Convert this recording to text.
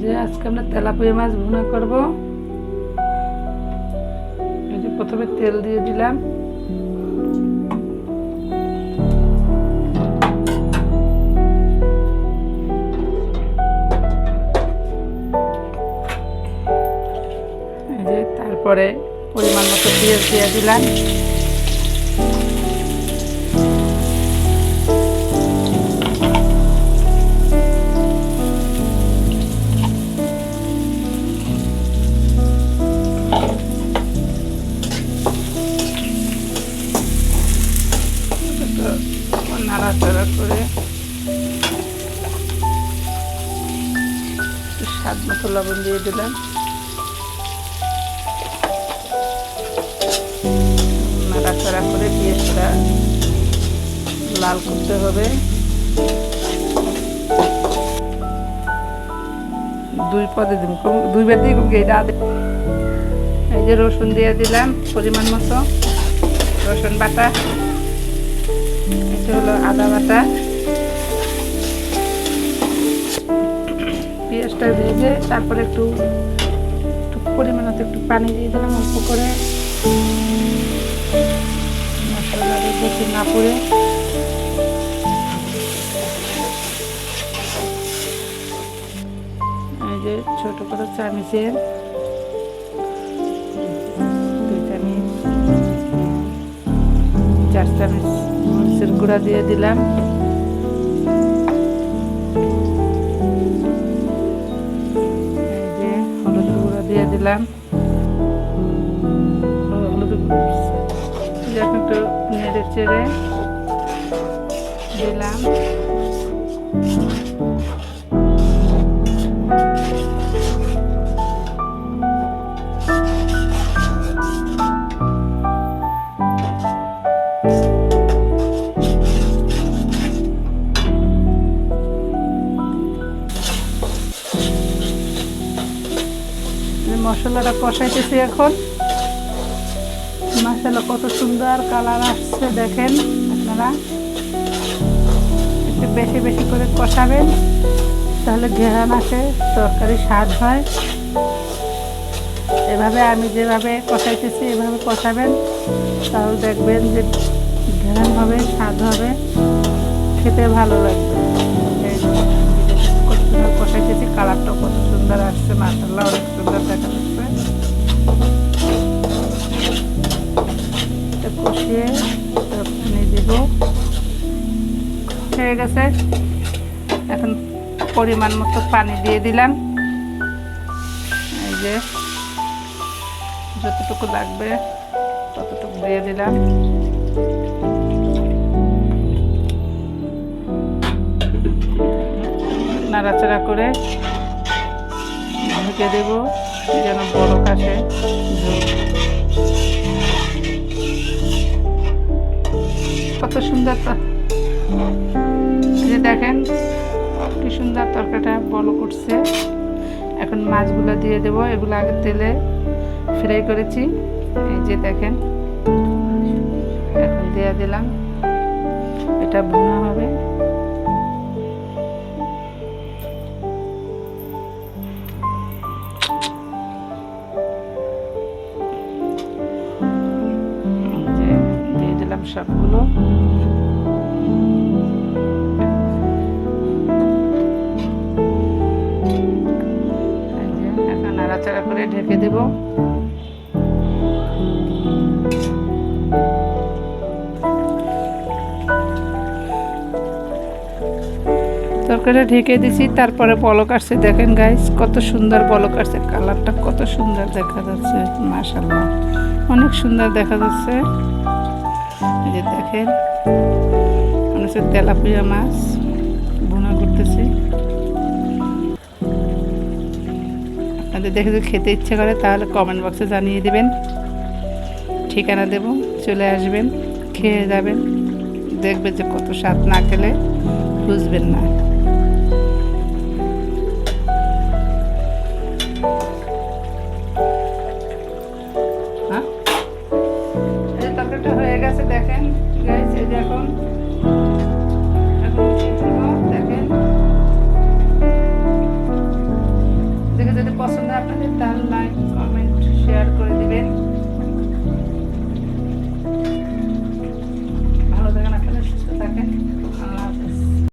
যে আজকে আমরা তেলাপিয়া মাছ ভুনা করব। এই যে প্রথমে তেল দিয়ে দিলাম। তারপরে পরিমাণ মতো পেঁয়াজ দিয়ে দিলাম। নাড়াচাড়া করে স্বাদ মতো লবণ দিয়ে দিলাম। নাড়াচাড়া করে পেঁয়াজটা লাল করতে হবে। দুই পদে দিব দুইবার দিয়ে এটা এই যে রসুন দিয়ে দিলাম পরিমাণ মতো। রসুন বাটা। এটা হলো আদা বাটা। পেঁয়াজটা ভেজে তারপরে একটু একটু পরিমাণ একটু পানি দিয়ে দিলাম অল্প করে। মশলাটা বেশি না পড়ে যে ছোট করে চামিচের দুই চামিচ। চার চামচ। মরিচের গুঁড়া দিয়ে দিলাম। হলুদ গুঁড়া দিয়ে দিলাম। হলুদ চেড়ে দিলাম। মশলাটা কষাইতেছি এখন। মশলা কত সুন্দর কালার আসছে, দেখেন আপনারা। একটু বেশি বেশি করে কষাবেন, তাহলে ঘেরান আসে, তরকারি স্বাদ হয়। এভাবে আমি যেভাবে কষাইতেছি, এভাবে কষাবেন, তাহলে দেখবেন যে ঘেরান হবে, স্বাদ হবে, খেতে ভালো লাগবে। কষাইতেছি, কালারটা হয়ে গেছে। এখন পরিমাণ মতো পানি দিয়ে দিলাম। এই যে যতটুকু লাগবে ততটুকু দিয়ে দিলাম। নাড়াচাড়া করে ঢেকে দেব, যেন বড় কাশে কত সুন্দর যে দেখেন, কি সুন্দর তরকারিটা বড় করছে। এখন মাছগুলো দিয়ে দেব, এগুলো আগে তেলে ফ্রাই করেছি। এই যে দেখেন, এখন দিয়ে দিলাম। এটা ভুনা হবে। দিয়ে দিলাম সবগুলো। করে ঢেকে দেব। তরকারিটা ঢেকে দিছি, তারপরে বলক আসছে। দেখেন গাইস কত সুন্দর বলক আসছে। কালারটা কত সুন্দর দেখা যাচ্ছে মাশাল্লাহ অনেক সুন্দর দেখা যাচ্ছে। এই যে দেখেন হচ্ছে তেলাপিয়া মাছ, ভুনা করতেছি। আপনাদের দেখে যদি খেতে ইচ্ছে করে, তাহলে কমেন্ট বক্সে জানিয়ে দেবেন। ঠিকানা দেব, চলে আসবেন, খেয়ে যাবেন। দেখবেন যে কত স্বাদ না খেলে বুঝবেন না। হ্যাঁ? হয়ে গেছে, দেখেন। এখন planeta